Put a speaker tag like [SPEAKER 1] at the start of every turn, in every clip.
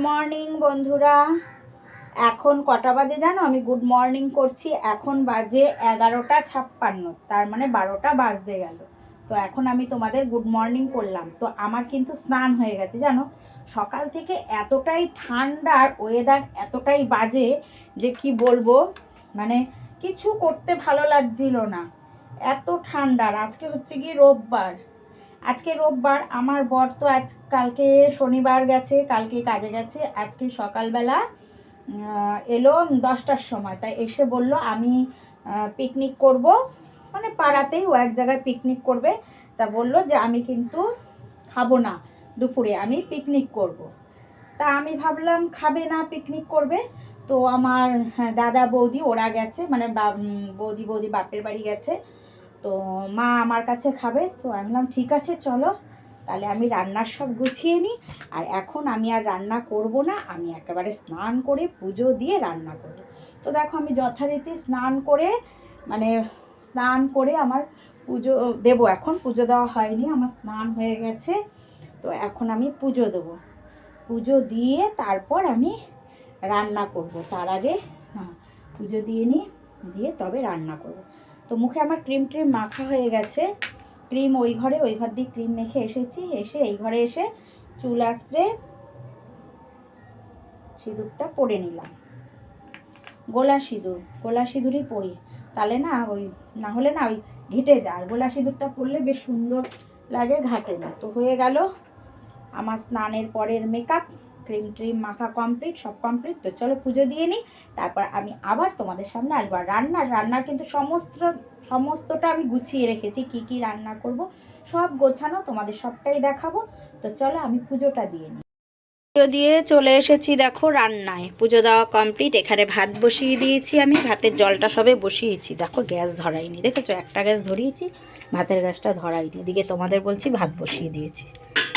[SPEAKER 1] Morning বন্ধুরা। এখন কটা বাজে জানো? আমি গুড মর্নিং করছি। এখন বাজে এগারোটা ছাপ্পান্ন। তার মানে বারোটা বাজতে গেল। তো এখন আমি তোমাদের গুড মর্নিং করলাম। তো আমার কিন্তু স্নান হয়ে গেছে, জানো? সকাল থেকে এতটাই ঠান্ডার ওয়েদার এতটাই বাজে যে কি বলব? মানে কিছু করতে ভালো লাগছিল না। এত ঠান্ডার। আজকে হচ্ছে কি রোববার। আজকে রোববার আমার বর তো আজ কালকে শনিবার গেছে কালকে কাজে গেছে আজকে সকালবেলা এলো দশটার সময়। তাই এসে বলল আমি পিকনিক করব। মানে পাড়াতেই ও এক জায়গায় পিকনিক করবে। তা বলল যে আমি কিন্তু খাব না দুপুরে আমি পিকনিক করব। তা আমি ভাবলাম খাবে না পিকনিক করবে। তো আমার হ্যাঁ, দাদা বৌদি ওরা গেছে মানে বৌদি বৌদি বাপের বাড়ি গেছে। তো মা আমার কাছে খাবে। তো আমি বললাম, ঠিক আছে, চলো। তাহলে আমি রান্নার সব গুছিয়ে নিই। আর এখন আমি আর রান্না করব না। আমি একেবারে স্নান করে পুজো দিয়ে রান্না করব। তো দেখো, আমি যথারীতি স্নান করে মানে স্নান করে আমার পুজো দেবো এখন। পুজো দেওয়া হয়নি, আমার স্নান হয়ে গেছে। তো এখন আমি পুজো দেবো। পুজো দিয়ে তারপর আমি রান্না করব। তার আগে, না, পুজো দিয়ে নিই, দিয়ে তবে রান্না করব। তো মুখে আমার ক্রিম ট্রিম মাখা হয়ে গেছে। ক্রিম ওই ঘরে, ওই ঘর দিয়ে ক্রিম মেখে এসেছি। এসে এই ঘরে এসে চুল আশ্রে সিঁদুরটা পরে নিলাম। গোলা সিঁদুর, গোলা সিঁদুরই পরি। তাহলে না ওই, না হলে না ওই ঘেটে যায়। গোলা সিঁদুরটা পরলে বেশ সুন্দর লাগে ঘাটে না। তো হয়ে গেল আমার স্নানের পরের মেকআপ ক্রিম ট্রিম মাখা কমপ্লিট সব কমপ্লিট তো চলো পুজো দিয়ে নিই। তারপর আমি আবার তোমাদের সামনে আসব। রান্নার রান্নার কিন্তু সমস্ত, সমস্তটা আমি গুছিয়ে রেখেছি। কি কি রান্না করব, সব গোছানো তোমাদের সবটাই দেখাবো। তো চলো আমি পুজোটা দিয়ে নিই। পুজো দিয়ে চলে এসেছি দেখো রান্নায়। পুজো দেওয়া কমপ্লিট এখানে ভাত বসিয়ে দিয়েছি আমি। ভাতের জলটা সবে বসিয়েছি। দেখো গ্যাস ধরাইনি দেখেছ? একটা গ্যাস ধরিয়েছি, ভাতের গ্যাসটা ধরাইনি এদিকে তোমাদের বলছি ভাত বসিয়ে দিয়েছি।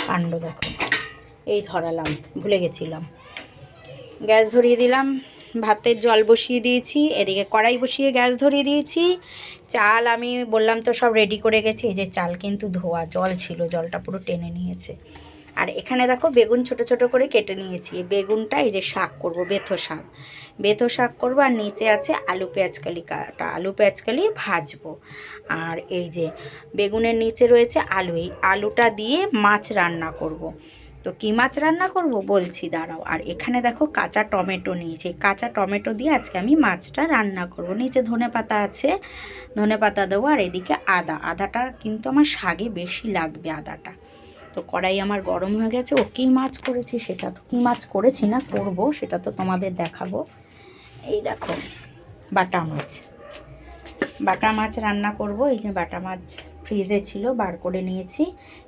[SPEAKER 1] কাণ্ড দেখো। এই ধরালাম, ভুলে গেছিলাম। গ্যাস ধরিয়ে দিলাম, ভাতের জল বসিয়ে দিয়েছি, এদিকে কড়াই বসিয়ে গ্যাস ধরিয়ে দিয়েছি। চাল আমি বললাম তো সব রেডি করে গেছি, এই যে চাল কিন্তু ধোয়া, জল ছিল, জলটা পুরো টেনে নিয়েছে। আর এখানে দেখো বেগুন ছোট ছোট করে কেটে নিয়েছি, এই বেগুনটা এই যে শাক করব, বেথো শাক। বেথো শাক করব আর নিচে আছে আলু পেঁয়াজকালি কাটা আলু পেঁয়াজকালি ভাজবো। আর এই যে বেগুনের নিচে রয়েছে আলু, এই আলুটা দিয়ে মাছ রান্না করব। তো কী মাছ রান্না করব? বলছি, দাঁড়াও। আর এখানে দেখো কাঁচা টমেটো নিয়েছি। কাঁচা টমেটো দিয়ে আজকে আমি মাছটা রান্না করব। নিচে ধনে পাতা আছে, ধনে পাতা দেবো আর এদিকে আদা। আদাটা কিন্তু আমার শাগে বেশি লাগবে, আদাটা। তো কড়াই আমার গরম হয়ে গেছে। ও কী মাছ করেছি সেটা তো, কী মাছ করেছি না করব সেটা তো তোমাদের দেখাবো। এই দেখো, বাটা মাছ। বাটা মাছ রান্না করব। এই যে বাটা মাছ ফ্রিজে ছিল, বার করে নিয়েছি।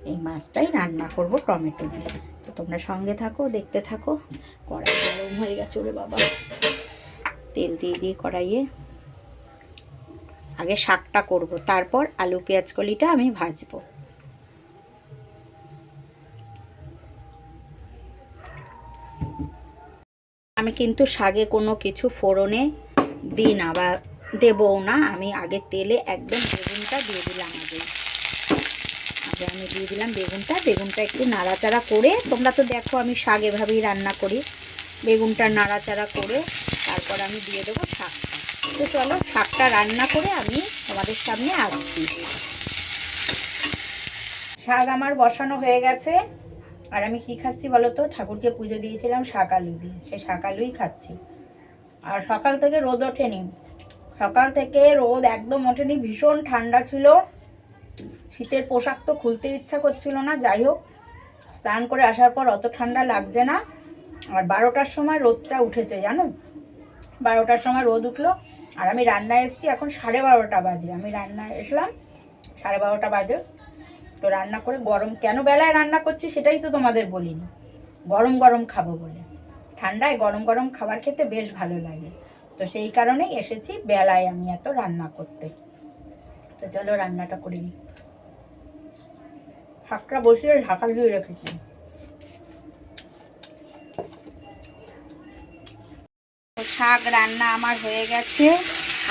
[SPEAKER 1] এই মাছটাই রান্না করব টমেটো দিয়ে। তো তোমরা সঙ্গে থাকো, দেখতে থাকো। কড়াই গরম হয়ে গেছে ওরে বাবা। তেল দিয়ে দিয়ে কড়াইয়ে আগে শাকটা করব, তারপর আলু, পেঁয়াজ, কলিটা আমি ভাজবো। আমি কিন্তু শাগে কোনো কিছু ফোড়নে দিই না বা দেবও না, আমি আগে তেলে একদম বেগুনটা দিয়ে দিলাম আগে। আগে আমি দিয়ে দিলাম বেগুনটা বেগুনটা একটু নাড়াচাড়া করে, তোমরা তো দেখো আমি শাক এভাবেই রান্না করি। বেগুনটা নাড়াচাড়া করে, তারপর আমি দিয়ে দেবো শাকটা। তো চলো, শাকটা রান্না করে আমি তোমাদের সামনে আসছি। শাক আমার বসানো হয়ে গেছে। আর আমি কি খাচ্ছি বলো তো? ঠাকুরকে পুজো দিয়েছিলাম শাক আলু দিয়ে সেই শাক আলুই খাচ্ছি। আর সকাল থেকে রোদ ওঠেনি। সকাল থেকে রোদ একদম ওঠেনি, ভীষণ ঠান্ডা ছিল। শীতের পোশাক তো খুলতে ইচ্ছা করছিল না, যাই হোক, স্নান করে আসার পর অত ঠান্ডা লাগছে না। আর বারোটার সময় রোদটা উঠেছে, জানো? বারোটার সময় রোদ উঠল, আর আমি রান্নায় এসেছি এখন সাড়ে বারোটা বাজে। আমি রান্নায় এসলাম, সাড়ে বারোটা বাজে। তো রান্না করে গরম, কেন বেলায় রান্না করছি সেটাই তো তোমাদের বলিনি। গরম গরম খাব বলে। ঠান্ডায় গরম গরম খাবার খেতে বেশ ভালো লাগে। তো সেই কারণেই এসেছি বেলায় আমি এত রান্না করতে। তো চলো রান্নাটা করে শাকটা বসিয়ে ঢাকা দিয়ে রেখেছি। শাক রান্না আমার হয়ে গেছে।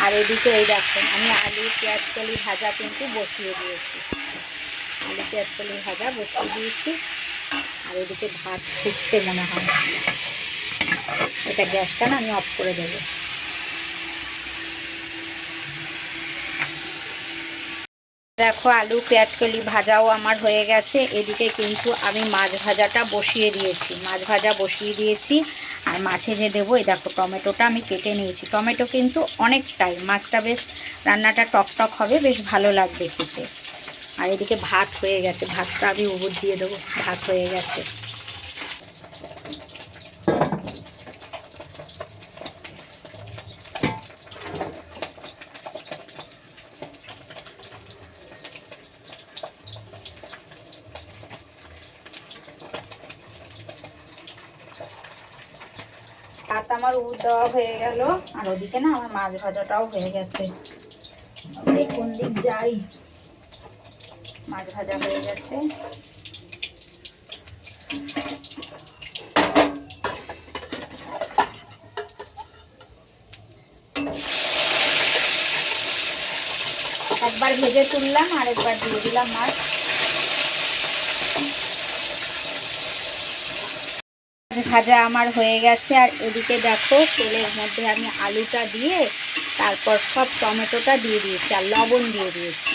[SPEAKER 1] আর এদিকে এই দেখো, আমি আলু, পেঁয়াজ, কলি ভাজা কিন্তু বসিয়ে দিয়েছি। আলু, পেঁয়াজ, কলি ভাজা বসিয়ে দিয়েছি। আর এদিকে ভাত ফুটছে মনে হয়। এটা গ্যাসটা না আমি অফ করে দেবো। দেখো আলু, পেঁয়াজ, কলি ভাজাও আমার হয়ে গেছে। এদিকে কিন্তু আমি মাছ ভাজাটা বসিয়ে দিয়েছি। মাছ ভাজা বসিয়ে দিয়েছি। আর মাছে যে দেবো, এই দেখো টমেটোটা আমি কেটে নিয়েছি। টমেটো কিন্তু অনেকটাই, মাছটা বেশ রান্নাটা টকটক টক হবে, বেশ ভালো লাগবে খেতে। আর এদিকে ভাত হয়ে গেছে। ভাতটা আমি উবুর দিয়ে দেবো। ভাত হয়ে গেছে। দেওয়া হয়ে গেল। আর ওদিকে না আমার মাছ ভাজাটাও হয়ে গেছে। কোন দিক যাই? মাছ ভাজা হয়ে গেছে। একবার ভেজে তুললাম আর একবার দিয়ে দিলাম মাছ। ভাজা আমার হয়ে গেছে। আর এদিকে দেখো, তেলের মধ্যে আমি আলুটা দিয়ে, তারপর সব টমেটোটা দিয়ে দিয়েছি আর লবণ দিয়ে দিয়েছি।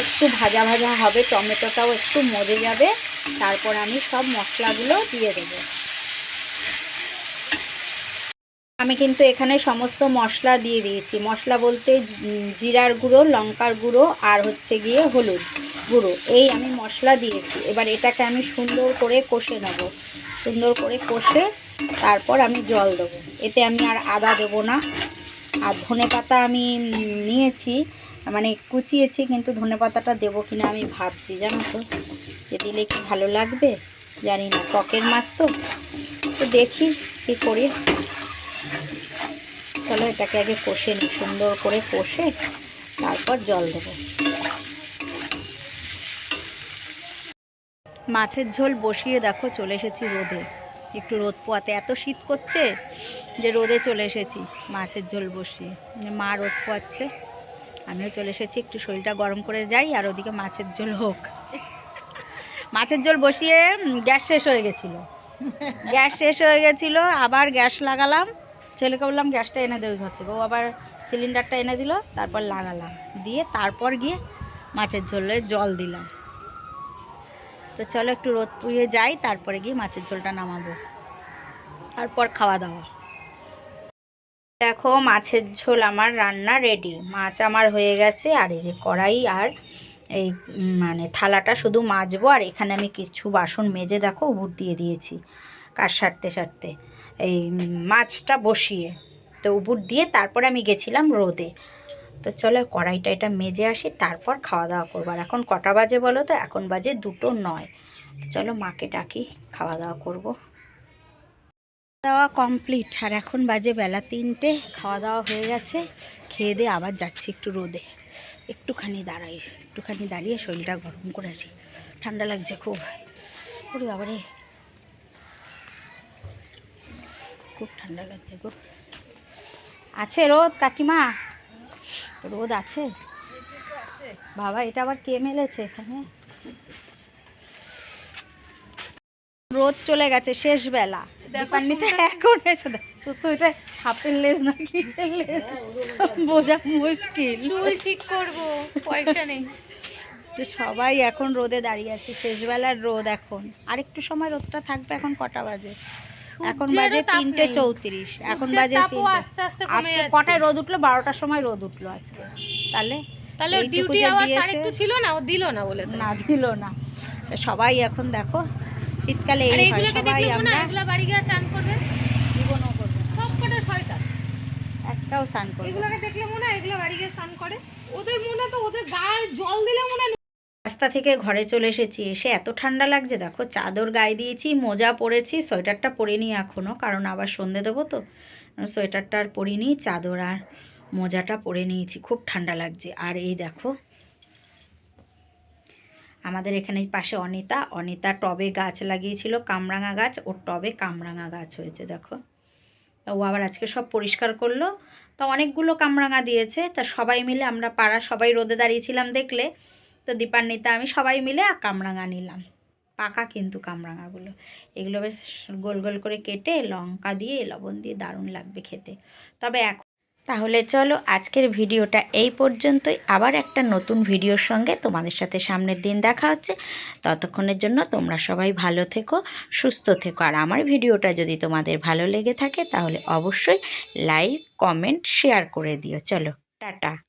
[SPEAKER 1] একটু ভাজা ভাজা হবে, টমেটোটাও একটু মজে যাবে। তারপর আমি সব মশলাগুলো দিয়ে দেবো। আমি কিন্তু এখানে সমস্ত মশলা দিয়ে দিয়েছি। মশলা বলতে জিরার গুঁড়ো, লঙ্কার গুঁড়ো আর হচ্ছে গিয়ে হলুদ গুঁড়ো। এই আমি মশলা দিয়েছি। এবার এটাকে আমি সুন্দর করে কষে নেব। সুন্দর করে কষে তারপর আমি জল দেবো। এতে আমি আর আদা দেবো না। আর ধনে পাতা আমি নিয়েছি মানে কুচিয়েছি, কিন্তু ধনে পাতাটা দেবো কিনা আমি ভাবছি, জানো তো। যে দিলে কি ভালো লাগবে? জানি না টকের মাছ তো। তো দেখি কী করি। চলো এটাকে আগে কষে নিই, সুন্দর করে কষে তারপর জল দেবো। মাছের ঝোল বসিয়ে দেখো, চলে এসেছি রোদে। একটু রোদ পোয়াতে এত শীত করছে যে রোদে চলে এসেছি মাছের ঝোল বসিয়ে। মা রোদ পোয়াচ্ছে, আমিও চলে এসেছি, একটু শরীরটা গরম করে যাই আর ওদিকে মাছের ঝোল হোক। মাছের ঝোল বসিয়ে গ্যাস শেষ হয়ে গেছিল। গ্যাস শেষ হয়ে গেছিল, আবার গ্যাস লাগালাম। ছেলেকে বললাম, গ্যাসটা এনে দেবে ঘর থেকে। ও আবার সিলিন্ডারটা এনে দিল, তারপর লাগালাম। দিয়ে তারপর গিয়ে মাছের ঝোলে জল দিলাম। তো চলো একটু রোদ পুড়িয়ে যাই, তারপরে গিয়ে মাছের ঝোলটা নামাবো। তারপর খাওয়া দাওয়া। দেখো মাছের ঝোল আমার রান্না রেডি মাছ আমার হয়ে গেছে, আর এই যে কড়াই আর এই মানে থালাটা শুধু মাজবো, আর এখানে আমি কিছু বাসন মেজে দেখো উবুর দিয়ে দিয়েছি কার সারতে সারতে। এই মাছটা বসিয়ে। তো উবুর দিয়ে তারপরে আমি গেছিলাম রোদে। তো চলো কড়াইটা এটা মেজে আসি, তারপর খাওয়া দাওয়া করব। আর এখন কটা বাজে বলো তো? এখন বাজে দুটো নয়। চলো মাকে ডাকি খাওয়া দাওয়া করব। দাওয়া কমপ্লিট। আর এখন বাজে বেলা তিনটে খাওয়া দাওয়া হয়ে গেছে। খেয়ে দিয়ে আবার যাচ্ছি একটু রোদে। একটুখানি দাঁড়াই, একটুখানি দাঁড়িয়ে শরীরটা গরম করে আসি। ঠান্ডা লাগছে খুব। ওরে বাবারে। খুব ঠান্ডা লাগছে গো আছে রোদ কাকিমা? রোদ আছে? বাবা এটা আবার কে মেলেছে এখানে? রোদ চলে গেছে শেষ বেলা দীপান্বিতা এখন এসে তো তো এটা সাপের লেজ না কিসের লেজ? বোঝা মুশকিল।
[SPEAKER 2] চুল ঠিক করব পয়সা নেই।
[SPEAKER 1] সবাই এখন রোদে দাঁড়িয়ে আছে শেষবেলার রোদ এখন। আর একটু সময় রোদটা থাকবে এখন কটা বাজে? এখন বাজে তিনটে চৌত্রিশ এখন বাজে আজকে কটায় রোদ উঠল? বারোটার সময় রোদ উঠল আজকে। তাহলে
[SPEAKER 2] তাহলে ডিউটি
[SPEAKER 1] যে
[SPEAKER 2] আওয়ার তার একটু ছিল না? ও দিল না বলে
[SPEAKER 1] না দিল না। সবাই এখন দেখো শীতকালে এই
[SPEAKER 2] এইগুলোকে দেখলে মনে হয় এগুলা বাড়ি গিয়ে চান করবে?
[SPEAKER 1] জীবনও করব।
[SPEAKER 2] সব
[SPEAKER 1] একটাও স্নান করব।
[SPEAKER 2] এগুলোকে দেখলে মনে হয় এগুলো বাড়ি গিয়ে স্নান করে? ওদের মনে তো ওদের গায়ে জল দিলে
[SPEAKER 1] রাস্তা থেকে ঘরে চলে এসেছি। এসে এত ঠান্ডা লাগছে, দেখো চাদর গায়ে দিয়েছি, মোজা পরেছি, সোয়েটারটা পরিনি এখনও কারণ আবার সন্ধে দেবো তো। সোয়েটারটা আর পরিনি চাদর আর মোজাটা পরে নিয়েছি, খুব ঠান্ডা লাগছে। আর এই দেখো, আমাদের এখানে পাশে অনিতা অনিতা টবে গাছ লাগিয়েছিল, কামরাঙা গাছ, ওর টবে কামরাঙা গাছ হয়েছে, দেখো। ও আবার আজকে সব পরিষ্কার করল। তা অনেকগুলো কামরাঙা দিয়েছে, তা সবাই মিলে আমরা পাড়া সবাই রোদে দাঁড়িয়েছিলাম দেখলে তো দীপান্বিতা, আমি সবাই মিলে কামরাঙা নিলাম। পাকা কিন্তু কামরাঙাগুলো। এগুলো বেশ গোল গোল করে কেটে লঙ্কা দিয়ে, লবণ দিয়ে দারুণ লাগবে খেতে। তবে এখন তাহলে চলো আজকের ভিডিওটা এই পর্যন্তই। আবার একটা নতুন ভিডিওর সঙ্গে তোমাদের সাথে সামনের দিন দেখা হচ্ছে। ততক্ষণের জন্য তোমরা সবাই ভালো থেকো, সুস্থ থেকো। আর আমার ভিডিওটা যদি তোমাদের ভালো লেগে থাকে তাহলে অবশ্যই লাইক, কমেন্ট, শেয়ার করে দিও। চলো, টাটা।